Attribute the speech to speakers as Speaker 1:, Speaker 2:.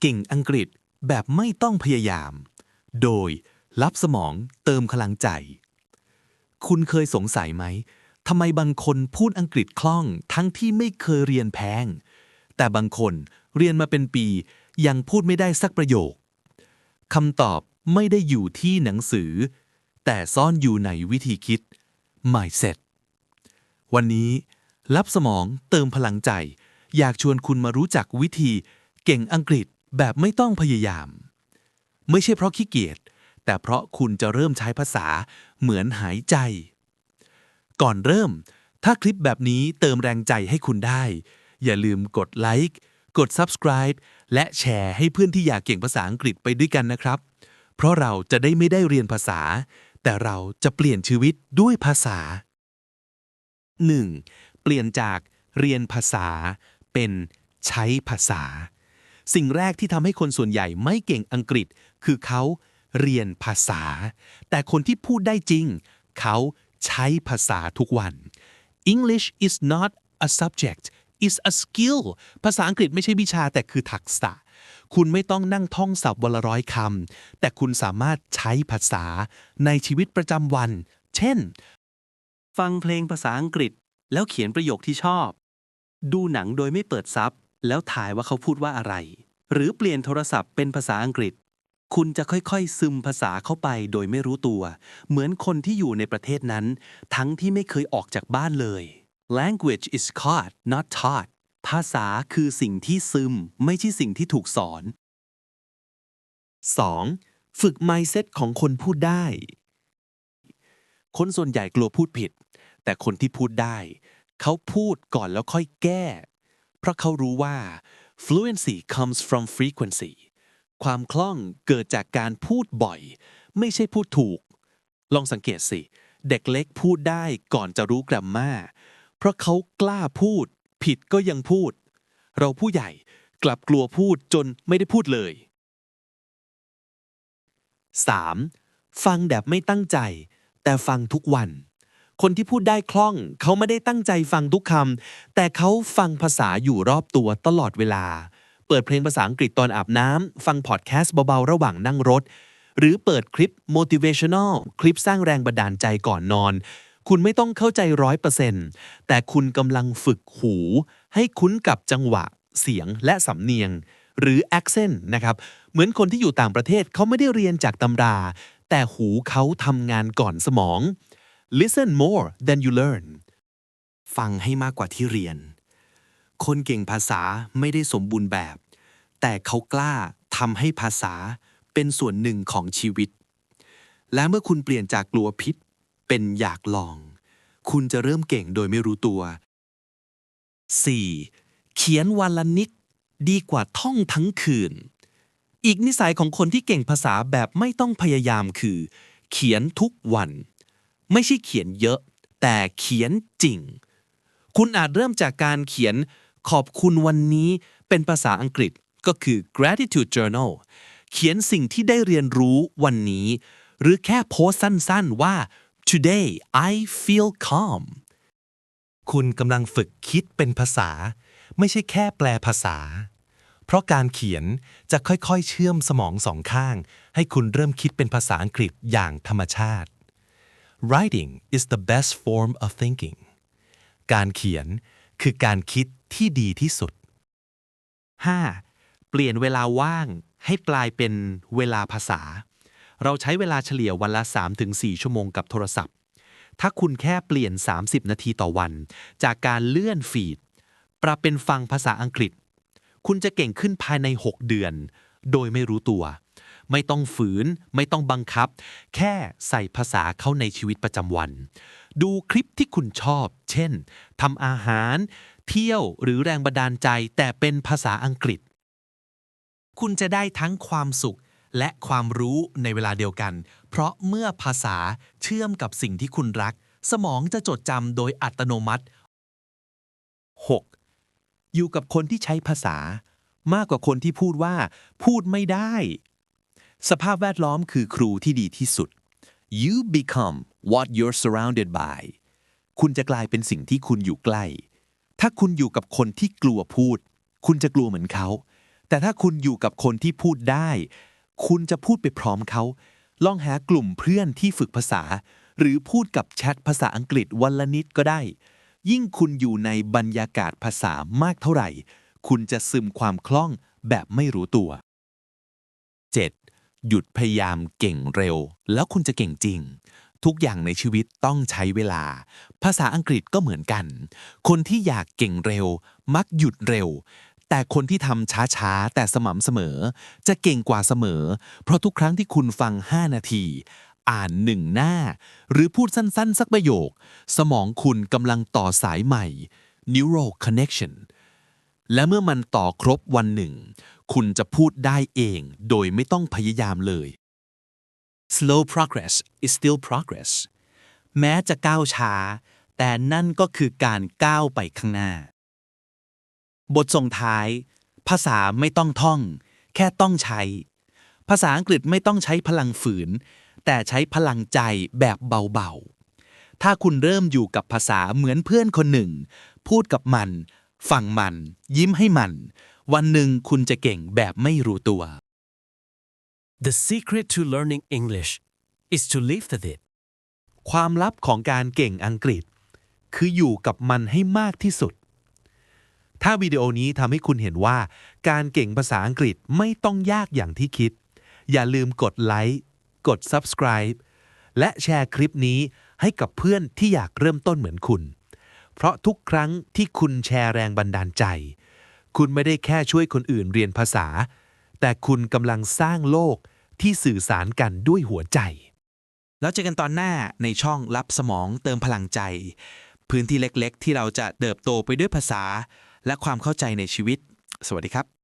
Speaker 1: เก่งอังกฤษแบบไม่ต้องพยายาม โดยรับสมองเติมพลังใจ คุณเคยสงสัยไหมทำไมบางคนพูดอังกฤษคล่องทั้งที่ไม่เคยเรียนแพง แต่บางคนเรียนมาเป็นปียังพูดไม่ได้สักประโยคคำตอบไม่ได้อยู่ที่หนังสือ แต่ซ่อนอยู่ในวิธีคิด mindset วันนี้รับสมองเติมพลังใจ อยากชวนคุณมารู้จักวิธีเก่งอังกฤษ แบบไม่ต้องพยายาม ไม่ใช่เพราะขี้เกียจ แต่เพราะคุณจะเริ่มใช้ภาษาเหมือนหายใจ ก่อนเริ่ม ถ้าคลิปแบบนี้เติมแรงใจให้คุณได้ อย่าลืมกดไลค์กด subscribe และแชร์ให้เพื่อนที่อยากเก่งภาษาอังกฤษไปด้วยกันนะครับ เพราะเราจะได้ไม่ได้เรียนภาษา แต่เราจะเปลี่ยนชีวิตด้วยภาษา 1. เปลี่ยนจากเรียนภาษาเป็นใช้ภาษา สิ่งแรกที่ทำให้คนส่วนใหญ่ไม่เก่งอังกฤษ คือเขาเรียนภาษา แต่คนที่พูดได้จริง เขาใช้ภาษาทุกวัน English is not a subject is a skill ภาษาอังกฤษไม่ใช่วิชาแต่คือทักษะ คุณไม่ต้องนั่งท่องศัพท์วันละร้อยคำ แต่คุณสามารถใช้ภาษาในชีวิตประจำวัน เช่น ฟังเพลงภาษาอังกฤษ แล้วเขียนประโยคที่ชอบ ดูหนังโดยไม่เปิดซับแล้วถ่ายว่าเขาพูดว่าอะไร หรือเปลี่ยนโทรศัพท์เป็นภาษาอังกฤษ คุณจะค่อยๆ ซึมภาษาเข้าไปโดยไม่รู้ตัว เหมือนคนที่อยู่ในประเทศนั้น ทั้งที่ไม่เคยออกจากบ้านเลย language is caught not taught ภาษาคือสิ่งที่ซึม ไม่ใช่สิ่งที่ถูกสอน 2. ฝึก mindset ของคนพูดได้ คนส่วนใหญ่กลัวพูดผิด แต่คนที่พูดได้ เขาพูดก่อนแล้วค่อยแก้ เพราะเขารู้ว่า fluency comes from frequency ความคล่องเกิดจากการพูดบ่อย ไม่ใช่พูดถูก ลองสังเกตสิ เด็กเล็กพูดได้ก่อนจะรู้กรมมาเพราะเขากล้าพูด ผิดก็ยังพูด เราผู้ใหญ่กลับกลัวพูดจนไม่ได้พูดเลย 3. ฟังแบบไม่ตั้งใจ แต่ฟังทุกวัน คนที่พูดได้คล่อง เขาไม่ได้ตั้งใจฟังทุกคำแต่เขาฟังภาษาอยู่รอบตัวตลอดเวลา เปิดเพลงภาษาอังกฤษตอนอาบน้ำฟังพอดแคสต์เบาๆ ระหว่างนั่งรถ หรือเปิดคลิป motivational คลิปสร้างแรงบันดาลใจก่อนนอน คุณไม่ต้องเข้าใจร้อยเปอร์เซ็นต์แต่คุณกำลังฝึกหู ให้คุ้นกับจังหวะ เสียงและสำเนียง หรือ accent นะครับ เหมือนคนที่อยู่ต่างประเทศเขาไม่ได้เรียนจากตำรา แต่หูเขาทำงานก่อนสมอง listen more than you learn ฟังให้มากกว่าที่เรียน คนเก่งภาษาไม่ได้สมบูรณ์แบบ แต่เขากล้าทำให้ภาษาเป็นส่วนหนึ่งของชีวิต และเมื่อคุณเปลี่ยนจากกลัวพิษ เป็นอยากลอง คุณจะเริ่มเก่งโดยไม่รู้ตัว 4. เขียนวันละนิดดีกว่าท่องทั้งคืน อีกนิสัยของคนที่เก่งภาษาแบบไม่ต้องพยายามคือ เขียนทุกวัน ไม่ใช่เขียนเยอะ แต่เขียนจริง คุณอาจเริ่มจากการเขียนขอบคุณวันนี้เป็นภาษาอังกฤษก็คือ gratitude journal เขียนสิ่งที่ได้เรียนรู้วันนี้ หรือแค่โพสต์สั้นๆว่า today I feel calm คุณกำลังฝึกคิดเป็นภาษา ไม่ใช่แค่แปลภาษา เพราะการเขียนจะค่อยๆ เชื่อมสมองสองข้าง ให้คุณเริ่มคิดเป็นภาษาอังกฤษอย่างธรรมชาติ Writing is the best form of thinking การเขียนคือการคิดที่ดีที่สุด 5. เปลี่ยนเวลาว่างให้กลายเป็นเวลาภาษา เราใช้เวลาเฉลี่ยวันละ 3-4 ชั่วโมงกับโทรศัพท์ ถ้าคุณแค่เปลี่ยน 30 นาทีต่อวัน จากการเลื่อนฟีด ปรับเป็นฟังภาษาอังกฤษ คุณจะเก่งขึ้นภายใน 6 เดือน โดยไม่รู้ตัว ไม่ต้องฝืน ไม่ต้องบังคับ แค่ใส่ภาษาเข้าในชีวิตประจำวัน ดูคลิปที่คุณชอบ เช่นทำอาหาร เที่ยวหรือแรงบันดาลใจแต่เป็นภาษาอังกฤษ คุณจะได้ทั้งความสุขและความรู้ในเวลาเดียวกัน เพราะเมื่อภาษาเชื่อมกับสิ่งที่คุณรัก สมองจะจดจำโดยอัตโนมัติ 6. อยู่กับคนที่ใช้ภาษามากกว่าคนที่พูดว่า พูดไม่ได้ สภาพแวดล้อมคือครูที่ดีที่สุด you become what you're surrounded by คุณจะกลายเป็นสิ่งที่คุณอยู่ใกล้ ถ้าคุณอยู่กับคนที่กลัวพูด คุณจะกลัวเหมือนเขา แต่ถ้าคุณอยู่กับคนที่พูดได้ คุณจะพูดไปพร้อมเขา ลองหากลุ่มเพื่อนที่ฝึกภาษา หรือพูดกับแชทภาษาอังกฤษวันละนิดก็ได้ ยิ่งคุณอยู่ในบรรยากาศภาษามากเท่าไหร่ คุณจะซึมความคล่องแบบไม่รู้ตัว หยุดพยายามเก่งเร็ว แล้วคุณจะเก่งจริง ทุกอย่างในชีวิตต้องใช้เวลา ภาษาอังกฤษก็เหมือนกัน คนที่อยากเก่งเร็ว มักหยุดเร็ว แต่คนที่ทำช้าๆ แต่สม่ำเสมอ จะเก่งกว่าเสมอ เพราะทุกครั้งที่คุณฟัง 5 นาที อ่านหนึ่งหน้า หรือพูดสั้นๆ สักประโยค สมองคุณกำลังต่อสายใหม่ neural connection และเมื่อมันต่อครบวันหนึ่ง คุณจะพูดได้เองโดยไม่ต้องพยายามเลย
Speaker 2: slow progress is still progress แม้จะก้าวช้า แต่นั่นก็คือการก้าวไปข้างหน้า บทส่งท้าย ภาษาไม่ต้องท่อง แค่ต้องใช้ ภาษาอังกฤษไม่ต้องใช้พลังฝืน แต่ใช้พลังใจแบบเบาๆ ถ้าคุณเริ่มอยู่กับภาษาเหมือนเพื่อนคนหนึ่ง พูดกับมัน ฟังมัน ยิ้มให้มัน วันหนึ่งคุณจะเก่งแบบไม่รู้ตัว
Speaker 3: The secret to learning English is to live with it.
Speaker 1: ความลับของการเก่งอังกฤษ คืออยู่กับมันให้มากที่สุด ถ้าวิดีโอนี้ทำให้คุณเห็นว่า การเก่งภาษาอังกฤษไม่ต้องยากอย่างที่คิด อย่าลืมกดไลค์กด subscribe และแชร์คลิปนี้ให้กับเพื่อนที่อยากเริ่มต้นเหมือนคุณ เพราะทุกครั้งที่คุณแชร์แรงบันดาลใจ คุณไม่ได้แค่ช่วยคนอื่นเรียนภาษา แต่คุณกำลังสร้างโลกที่สื่อสารกันด้วยหัวใจ
Speaker 2: แล้วเจอกันตอนหน้าในช่องรับสมองเติมพลังใจ พื้นที่เล็กๆ ที่เราจะเติบโตไปด้วยภาษา และความเข้าใจในชีวิต สวัสดีครับ